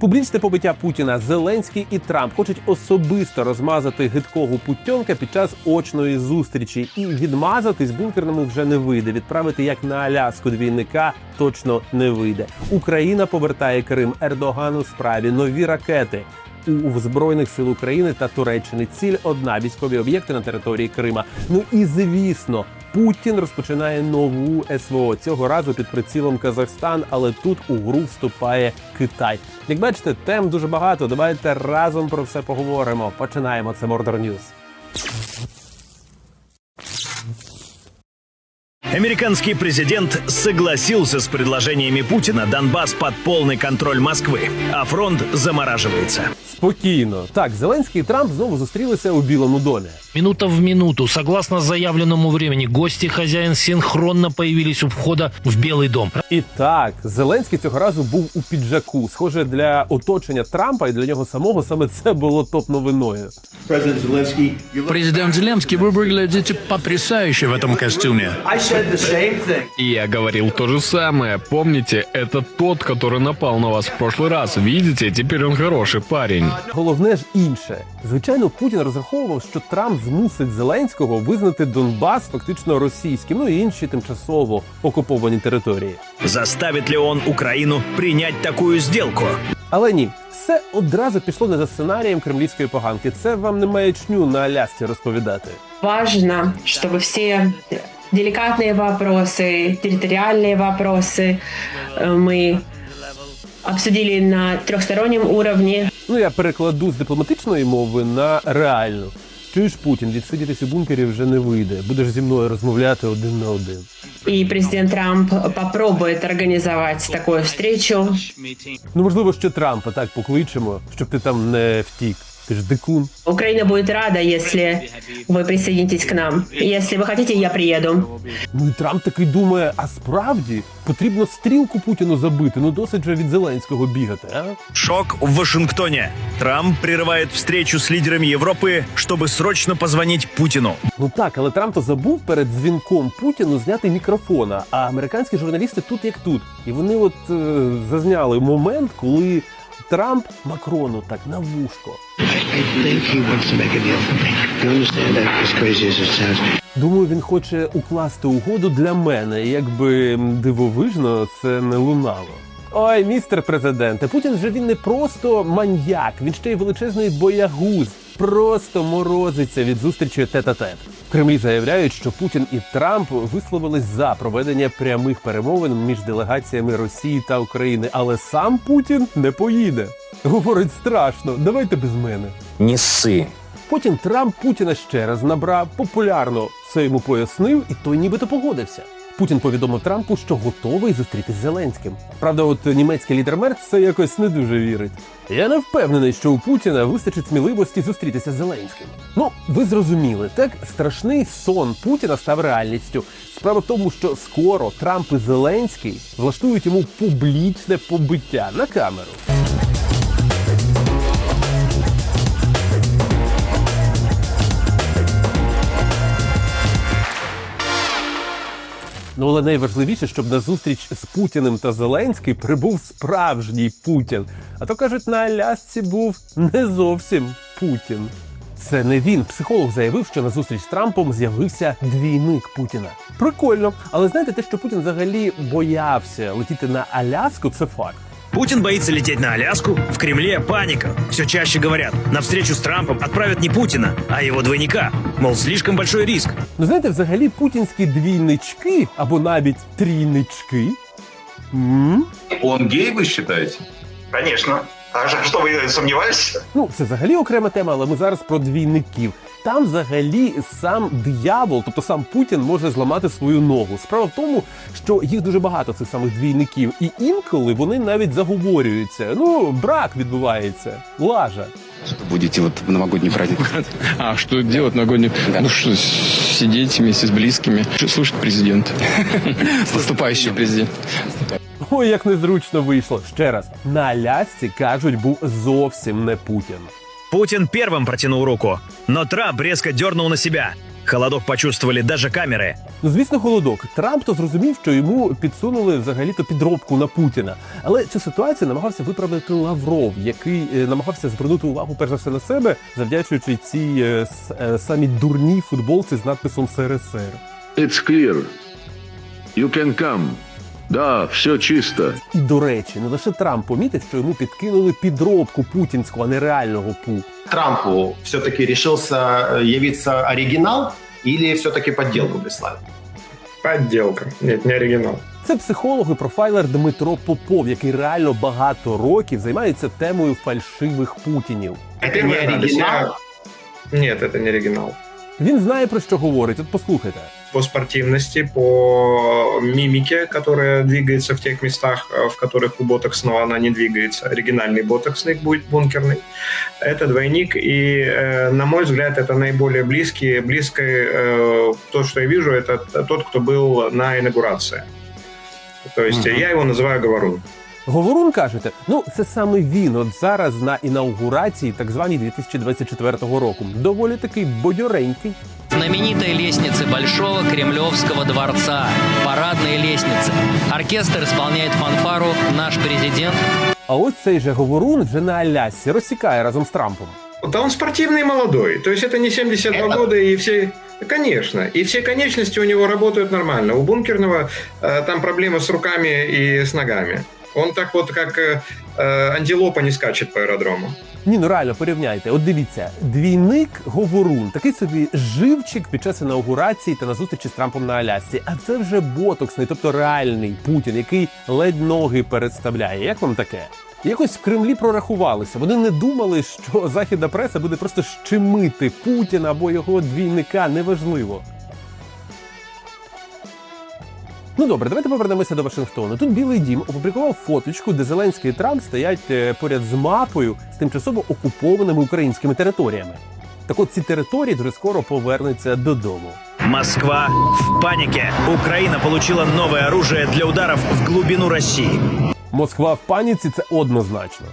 Публічне побиття Путіна Зеленський і Трамп хочуть особисто розмазати гидкого путьонка під час очної зустрічі, і відмазатись бункерному вже не вийде. Відправити як на Аляску двійника точно не вийде. Україна повертає Крим Ердоган у справі нові ракети. У збройних сил України та Туреччини ціль одна військові об'єкти на території Крима. Ну і звісно, Путін розпочинає нову СВО цього разу під прицілом Казахстан, але тут у гру вступає Китай. Як бачите, тем дуже багато. Давайте разом про все поговоримо. Починаємо. Це Мордор Ньюз. Американский президент согласился с предложениями Путина Донбасс под полный контроль Москвы, а фронт замораживается. Спокійно. Так, Зеленський і Трамп знову зустрілися у Білому домі. Минута в минуту, согласно заявленному времени, гости и хозяин синхронно появились у входа в Белый дом. І так, Зеленський цього разу був у піджаку. Схоже, для оточення Трампа і для нього самого саме це було топ новиною. President Zelensky, you look, Президент Зеленский, вы выглядите потрясающе в этом костюме. I said the same thing. И я говорил то же самое. Помните, это тот, который напал на вас в прошлый раз. Видите, теперь он хороший парень. Головне ж інше. Звичайно, Путін розраховував, що Трамп змусить Зеленського визнати Донбас фактично російським, ну і інші тимчасово окуповані території. Заставит ли он Украину принять такую сделку? Але ні, все одразу пішло не за сценарієм кремлівської поганки. Це вам не маячню на Алясці розповідати. важно, чтобы все деликатные вопросы, территориальные вопросы э, мы обсудили на трехстороннем уровне. Ну я перекладу з дипломатичної мови на реальну. Чуєш Путін, відсидітись у бункері вже не вийде. Будеш зі мною розмовляти один на один. И президент Трамп попробует организовать такую встречу. Ну можливо, ще Трампа так покличемо, щоб ти там не втік. Ти ж дикун. Украина будет рада, если вы присоединитесь к нам. Если вы хотите, я приеду. Ну і Трамп такий думає: а справді потрібно стрілку Путіну забити. Ну досить же від Зеленського бігати, а? Шок в Вашингтоне. Трамп прерывает встречу с лидерами Европы, чтобы срочно позвонить Путину. Ну так, але Трамп то забув перед дзвінком Путіну зняти мікрофона. А американські журналісти тут як тут. І вони от е, зазняли момент, коли Трамп Макрону так на вушко. Думаю, він хоче укласти угоду для мене. Якби дивовижно це не лунало. Ой, містер президенте, Путін же він не просто маньяк, він ще й величезний боягуз. Просто морозиться від зустрічі тет-а-тет. В Кремлі заявляють, що Путін і Трамп висловились за проведення прямих перемовин між делегаціями Росії та України, але сам Путін не поїде. Говорить страшно, давайте без мене. Не ссы. Потім Трамп Путіна ще раз набрав, популярно це йому пояснив, і той нібито погодився. Путін повідомив Трампу, що готовий зустрітись з Зеленським. Правда, от німецький лідер Мерц це якось не дуже вірить. Я не впевнений, що у Путіна вистачить сміливості зустрітися з Зеленським. Ну, ви зрозуміли, так страшний сон Путіна став реальністю. Справа в тому, що скоро Трамп і Зеленський влаштують йому публічне побиття на камеру. Ну, але найважливіше, щоб на зустріч з Путіним та Зеленський прибув справжній Путін. А то кажуть, на Алясці був не зовсім Путін. Це не він. Психолог заявив, що на зустріч з Трампом з'явився двійник Путіна. Прикольно, але знаєте, те, що Путін взагалі боявся летіти на Аляску, це факт. Путин боится лететь на Аляску. В Кремле паника. Все чаще говорят, на встречу с Трампом отправят не Путина, а его двойника. Мол, слишком большой риск. Ну знаєте, взагалі путінські двійнички або навіть трійнички. м Он гей, вы считаете? Конечно. А что, вы сомневались? Ну, це взагалі окрема тема, але ми зараз про двійників. Там взагалі сам диявол, тобто сам Путін, може зламати свою ногу. Справа в тому, що їх дуже багато цих самих двійників, і інколи вони навіть заговорюються. Ну, брак відбувається, лажа. Будете вот в новогодний праздник. А что делать новогодний? Ну что, сидеть вместе с близкими, слушать президента. Наступающий президент. Ой, як незручно вийшло. Ще раз, на Алясці, кажуть, був зовсім не Путін. Путин первым протянул руку, но Трамп резко дернул на себя. Холодок почувствовали даже камеры. Ну, звісно, холодок. Трамп то зрозумів, що йому підсунули взагалі-то підробку на Путіна. Але цю ситуацію намагався виправити Лавров, який е, намагався звернути увагу перш за все на себе, завдячуючи цій е, с- е, самій дурній футболці з надписом СРСР. It's clear. You can come. Да, все чисто. І до речі, не лише Трамп помітив, що йому підкинули підробку путінського, а не реального пу. Трампу все-таки решился э, явиться оригинал или все-таки подделку прислали? Подделка. Нет, не оригинал. Це психолог і профайлер Дмитро Попов, який реально багато років займається темою фальшивих путінів. Это не оригинал? Нет, это не оригинал. Він знає про що говорить. От послухайте. По спортивности, по мимике, которая двигается в тех местах, э, в которых у ботоксного она не двигается. Оригинальный ботоксник будет бункерный. Это двойник, и, э, на мой взгляд, это наиболее близкий, близкий э, то, что я вижу, это т- тот, кто был на инаугурации. То есть Мгм. я его называю говорун. Говорун кажете, ну це саме він. От зараз на інаугурації, так званій 2024 року. Доволі такий бодьоренький. Знаменитая лестница Большого Кремлевского дворца. Парадная лестница. Оркестр исполняет фанфару «Наш президент». А от цей же говорун вже на Алясці розсікає разом з Трампом. Да он спортивный и молодой. То есть это не 72 года и все... Да, Конечно. И все конечности у него работают нормально. У бункерного э, там проблемы с руками и с ногами. Он так вот, как э, э, антилопа не скачет по аэродрому. Ні, ну реально порівняйте. От дивіться, двійник говорун, такий собі живчик під час інаугурації та на зустрічі з Трампом на Алясці. А це вже ботоксний, тобто реальний Путін, який ледь ноги переставляє. Як вам таке? Якось в Кремлі прорахувалися. Вони не думали, що західна преса буде просто щемити Путіна або його двійника, неважливо. Ну добре, давайте повернемося до Вашингтону. Тут Білий Дім опублікував фоточку, де Зеленський і Трамп стоять е, поряд з мапою з тимчасово окупованими українськими територіями. Так от ці території дуже скоро повернуться додому. Москва в панике. Украина получила новое оружие для ударов в глубину России. Москва в паніці це однозначно.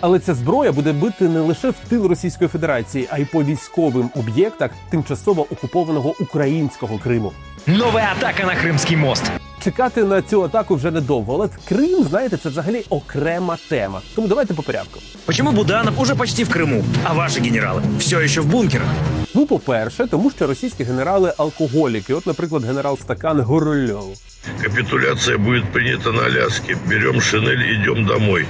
Але ця зброя буде бити не лише в тил Російської Федерації, а й по військовим об'єктах тимчасово окупованого українського Криму. Новая атака на Крымский мост. Чекати на цю атаку вже недовго, але Крим, знаєте, це взагалі окрема тема. Тому давайте по порядку. Почему Буданов уже почти в Крыму, а ваши генералы все еще в бункерах? Ну, по-перше, тому що російські генерали алкоголіки, от, наприклад, генерал Стакан Горольов. Капитуляция будет принята на Аляске. Берем шинель, идем домой.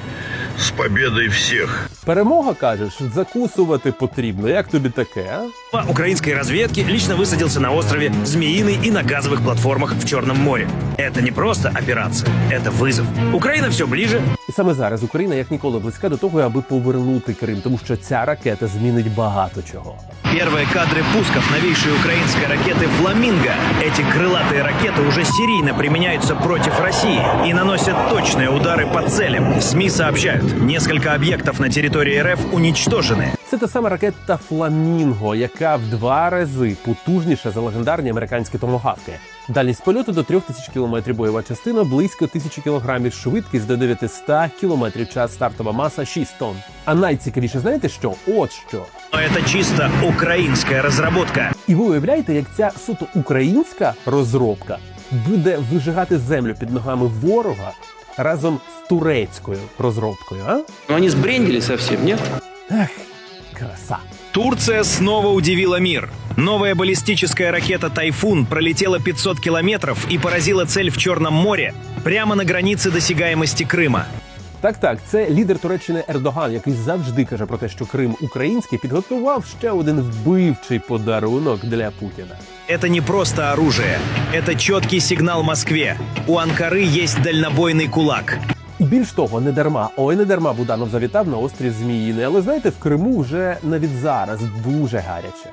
С победой всех. Перемога кажеш, закусувати потрібно. Як тобі таке? а? По украинской разведке лично высадился на острове Змеиный и на газовых платформах в Черном море. Это не просто операция, это вызов. Украина все ближе, І саме зараз Україна як ніколи близька до того, аби повернути Крим, тому що ця ракета змінить багато чого. Первые кадры пусков новейшей украинской ракеты «Фламинго». Эти крылатые ракеты уже серийно применяются против России и наносят точные удары по целям. СМИ сообщают, несколько объектов на территории РФ уничтожены. Це та сама ракета Фламінго, яка в два рази потужніша за легендарні американські томогавки. Дальність польоту до 3000 км бойова частина близько 1000 кг, швидкість до 900 км час, стартова маса 6 тонн. А найцікавіше, знаєте що? От що. Но это чисто украинская разработка. І ви уявляєте, як ця суто українська розробка буде вижигати землю під ногами ворога разом з турецькою розробкою, а? Ну они сбрендили совсем, нет? Ех, краса. Турция снова удивила мир. Новая баллистическая ракета «Тайфун» пролетела 500 километров и поразила цель в Черном море, прямо на границе досягаемости Крыма. Так, так, це лідер Туреччини Ердоган, який завжди каже про те, що Крим український, підготував ще один вбивчий подарунок для Путіна. Это не просто оружие, это четкий сигнал Москве. У Анкары есть дальнобойный кулак. І більш того, не дарма, ой, не дарма Буданов завітав на острів Зміїний. Але знаєте, в Криму вже навіть зараз дуже гаряче.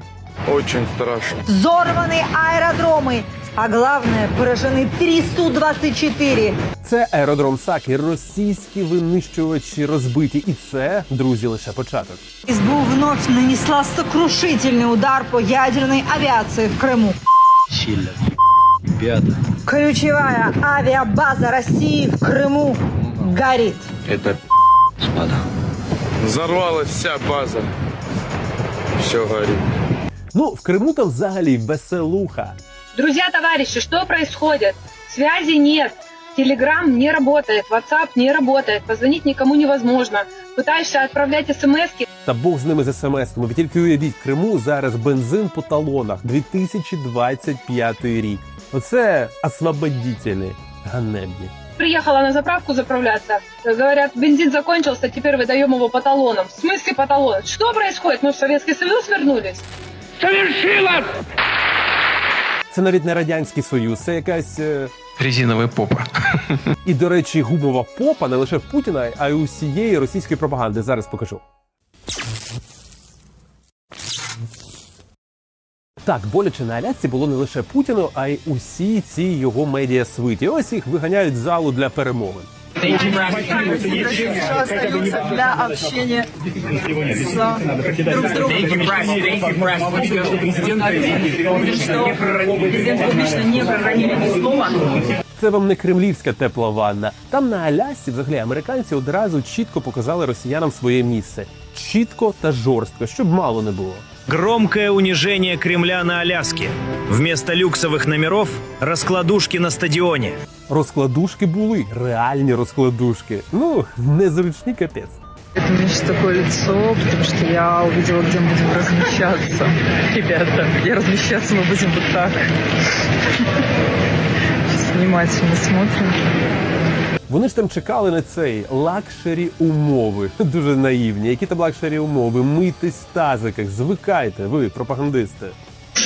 Очень страшно. Взорваны аэродромы, а главное, поражены три Су-24. Це аеродром Саки, російські винищувачі розбиті, і це, друзі, лише початок. СБУ вновь нанесла сокрушительный удар по ядерной авиации в Крыму. Сильно. Ребята. Ключевая авиабаза России в Крыму горит. Это господа. Взорвалась вся база. Все горит. Ну, в Криму там взагалі веселуха. Друзья, товарищи, что происходит? Связи нет. Телеграм не работает, WhatsApp не работает, позвонить никому невозможно. Пытаешься отправлять смс Та Бог з ними з смс-ками. Ви тільки уявіть, в Криму зараз бензин по талонах 2025 рік. Оце освободітелі ганебні. Приехала на заправку заправляться. Говорят, бензин закончился, теперь выдаем его по талонам. В смысле по талонам? Что происходит? Мы в Советский Союз вернулись? Це навіть не радянський союз, це якась. е, попа. І, до речі, гумова попа не лише в Путіна, а й усієї російської пропаганди. Зараз покажу. Так, боляче на Алясці було не лише Путіну, а й усі ці його медіа свиті. Ось їх виганяють з залу для перемовин. Для общения Це вам не кремлівська тепла ванна. Там на Алясці, взагалі, американці одразу чітко показали росіянам своє місце. Чітко та жорстко, щоб мало не було. Громкое унижение Кремля на Аляске. Вместо люксовых номеров – раскладушки на стадионе. Розкладушки були, реальні розкладушки. Ну, незручні капець. Это у меня сейчас такое лицо, потому что я увидела, где мы будем размещаться. Ребята, и размещаться мы будем вот так. Сейчас внимательно смотрим. Вони ж там чекали на цей лакшері умови. Дуже наївні. Які там лакшері умови? Мийтесь в тазиках, звикайте, ви, пропагандисти.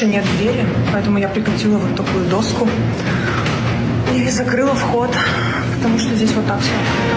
Нет двери, поэтому я прикрутила вот такую доску и закрыла вход, потому что здесь вот так все.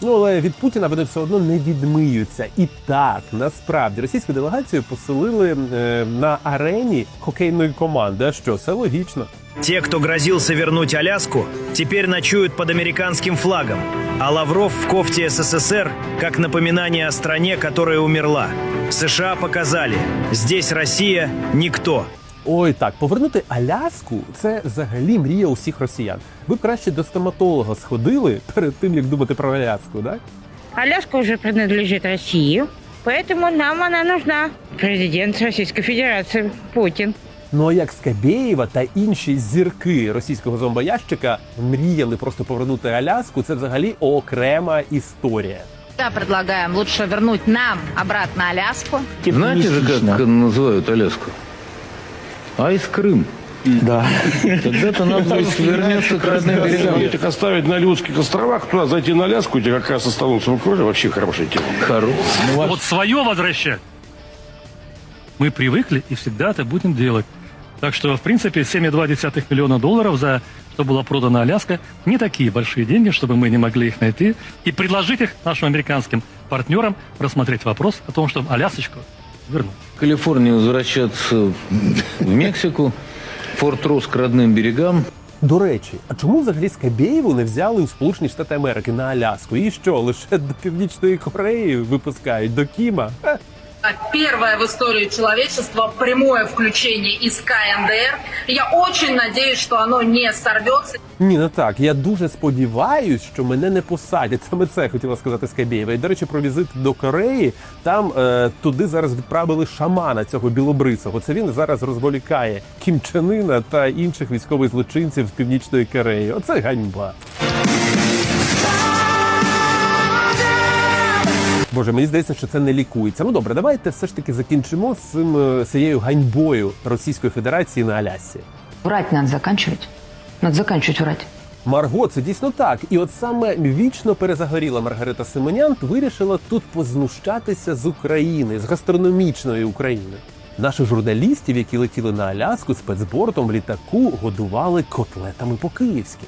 Ну але від Путіна вони все одно не відмиються. І так, насправді російську делегацію поселили е, на арені хокейної команди. Що, все логічно. Те, кто грозился вернуть Аляску, теперь ночуют под американским флагом. А Лавров в кофте СССР как напоминание о стране, которая умерла. США показали, здесь Россия – никто. Ой, так, повернути Аляску це взагалі мрія усіх росіян. Ви б краще до стоматолога сходили перед тим, як думати про Аляску, так? Аляска уже принадлежит России, поэтому нам она нужна. Президент Российской Федерации Путин. Ну а як Скабєєва та інші зірки російського зомбоящика мріяли просто повернути Аляску, це взагалі окрема історія. Да, предлагаем лучше вернуть нам обратно Аляску. Знаете же, как называют Аляску? Айс Крым. Да. Тогда-то нам будет вернется к родным берегам. Этих оставить на Людских островах, туда зайти на Аляску, где как раз останутся в Укроре, вообще хорошая тема. Хорош. Вот свое возвращать. Мы привыкли и всегда это будем делать. Так что, в принципе, 7,2 миллиона долларов за что была продана Аляска, не такие большие деньги, чтобы мы не могли их найти и предложить их нашим американским партнерам рассмотреть вопрос о том, чтобы Алясочку. В Калифорнию возвращаться в Мексику, Форт Рос к родным берегам. До речі, а чому взагалі Скабєєву не взяли у Сполучені Штати Америки на Аляску? І що, лише до Північної Кореї випускають до Кіма? Первое в истории человечества прямое включение из КНДР. Я очень надеюсь, что оно не сорвется. Ні, не так. Я дуже сподіваюсь, що мене не посадять. Саме це хотіла сказати Скабєєва. І, до речі, про візит до Кореї. Там е, туди зараз відправили шамана цього білобрисого. Це він зараз розволікає Кім Чен Ына та інших військових злочинців з північної Кореї. Оце ганьба. Боже, мені здається, що це не лікується. Ну добре, давайте все ж таки закінчимо з цим е, цією ганьбою Російської Федерації на Алясці. Врать надо заканчивать. Надо заканчивать врать. Марго, це дійсно так. І от саме вічно перезагоріла Маргарита Симонянт вирішила тут познущатися з України, з гастрономічної України. Наших журналістів, які летіли на Аляску спецбортом в літаку, годували котлетами по-київськи.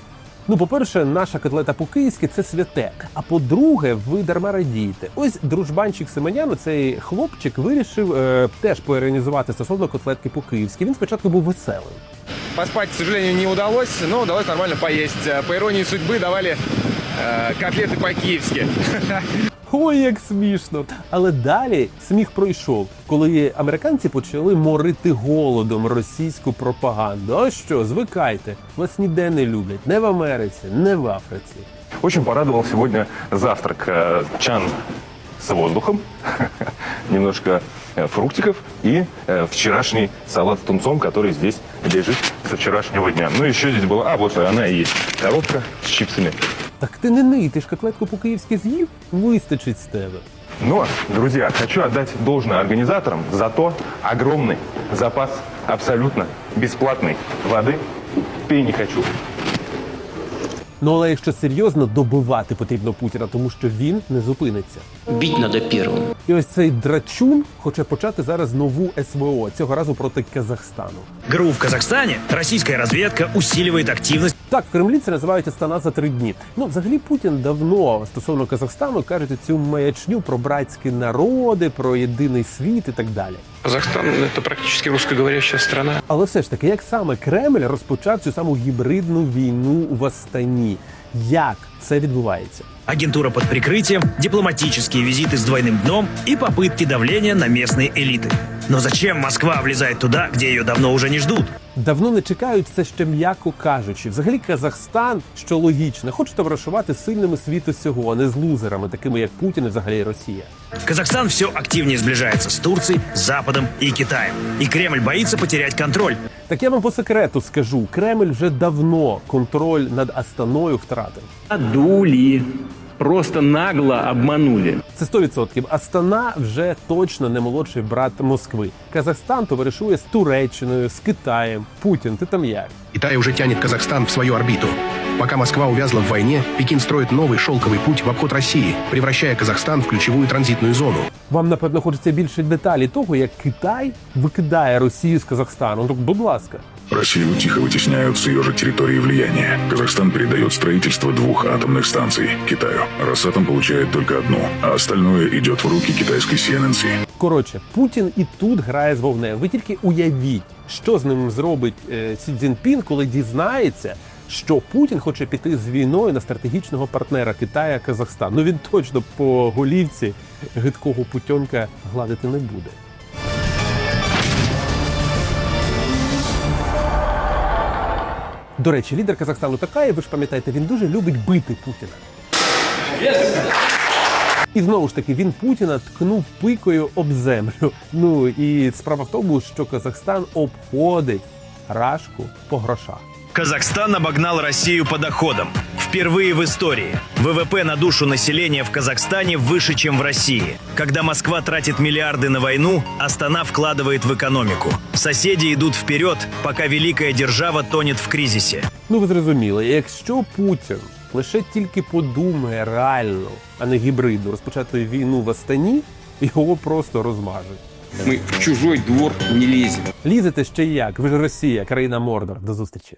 Ну, по-перше, наша котлета по-київськи це святе. А по-друге, ви дарма радієте. Ось дружбанчик Семенян, цей хлопчик, вирішив е, теж поіронізувати стосовно котлетки по-київськи. Він спочатку був веселим. Поспать, к сожалению, не удалось, но удалось нормально поесть. По иронии судьбы давали э, котлеты по-киевски. Ой, як смішно. Але далі сміх пройшов, коли американці почали морити голодом російську пропаганду. А що, звикайте, вас ніде не люблять, не в Америці, не в Африці. Очень порадовал сегодня завтрак. Э, Чан с воздухом, немножко э, фруктиков и э, вчерашний салат с тунцом, который здесь лежит со вчерашнего дня. Ну, еще здесь была, а вот она и есть, коробка с чипсами. Так ти не ний, ти ж котлетку по-київськи з'їв, вистачить з тебе. Но, друзья, хочу отдать должное организаторам за то огромный запас абсолютно бесплатной воды. Пей не хочу. Ну але якщо серйозно, добивати потрібно Путіна, тому що він не зупиниться. Бить надо первым. І ось цей драчун хоче почати зараз нову СВО, цього разу проти Казахстану. ГРУ в Казахстане российская разведка усиливает активность Так, в Кремлі це називають Астана за три дні. Ну, взагалі, Путін давно стосовно Казахстану каже цю маячню про братські народи, про єдиний світ і так далі. Казахстан – это практически русскоговорящая страна. Але все ж таки, як саме Кремль розпочав цю саму гібридну війну в Астані? Як це відбувається? агентура под прикрытием, дипломатические визиты с двойным дном и попытки давления на местные элиты. Но зачем Москва влезает туда, где ее давно уже не ждут? Давно не чекають це ще м'яко кажучи. Взагалі Казахстан, що логічно, хоче товаришувати з сильними світу сього, а не з лузерами, такими як Путін і взагалі Росія. Казахстан все активнее сближается с Турцией, Западом и Китаем. И Кремль боится потерять контроль. Так я вам по секрету скажу: Кремль вже давно контроль над Астаною втратив. Дули. Просто нагло обманули. Це 100%. Астана вже точно не молодший брат Москви. Казахстан товаришує з Туреччиною, з Китаєм. Путін, ти там як? Китай уже тянет Казахстан в свою орбиту. Пока Москва увязла в войне, Пекин строит новый шелковый путь в обход России, превращая Казахстан в ключевую транзитную зону. Вам напевно хочеться більше деталі того, як Китай викидає Росію з Казахстану. Ну, так, будь ласка. Россию тихо вытесняют с ее же территории влияния. Казахстан передает строительство двух атомных станций Китаю. Росатом получает только одну, а остальное идет в руки китайской CNNC. Коротше, Путін і тут грає з вовнем. Ви тільки уявіть, що з ним зробить е, Сі Цзіньпін, коли дізнається, що Путін хоче піти з війною на стратегічного партнера Китая Казахстан. Ну він точно по голівці гидкого путьонка гладити не буде. До речі, лідер Казахстану Такаєв, ви ж пам'ятаєте, він дуже любить бити Путіна. І знову ж таки він Путіна ткнув пикою об землю. Ну і справа в тому, що Казахстан обходить Рашку по грошах. Казахстан обогнал Россию по доходам. Впервые в истории. ВВП на душу населения в Казахстане выше, чем в России. Когда Москва тратит миллиарды на войну, Астана вкладывает в экономику. Соседи идут вперед, пока великая держава тонет в кризисе. Ну ви зрозуміли, якщо Путін лише тільки подумає реально, а не гібридно розпочати війну в Астані, його просто розмажуть. Мы в чужой двор не лезем. Лізете ще як? Ви ж Росія, країна Мордор. До зустрічі.